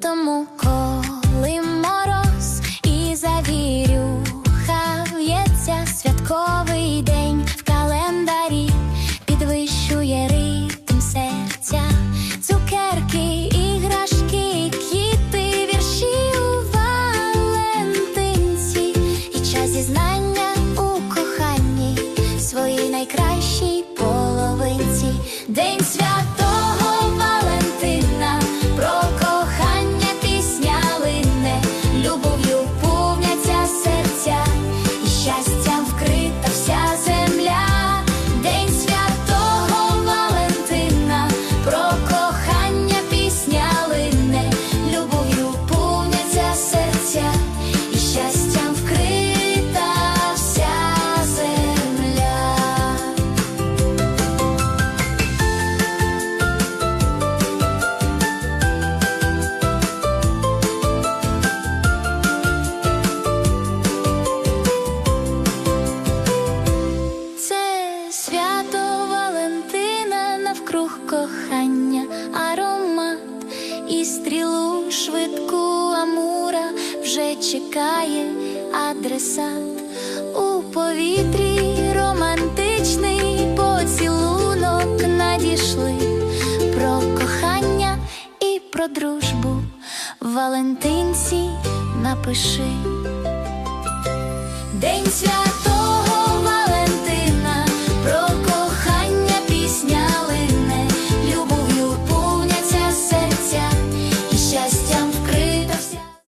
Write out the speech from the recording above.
лютому, коли мороз і завірюха в'ється святковий день в календарі підвищує ритм серця, цукерки, іграшки, квіти, вірші у Валентинці. І час зізнання у коханні своїй найкращій половинці. День святого вже чекає адресат у повітрі романтичний поцілунок надійшли про кохання і про дружбу. Валентинці напиши. День свят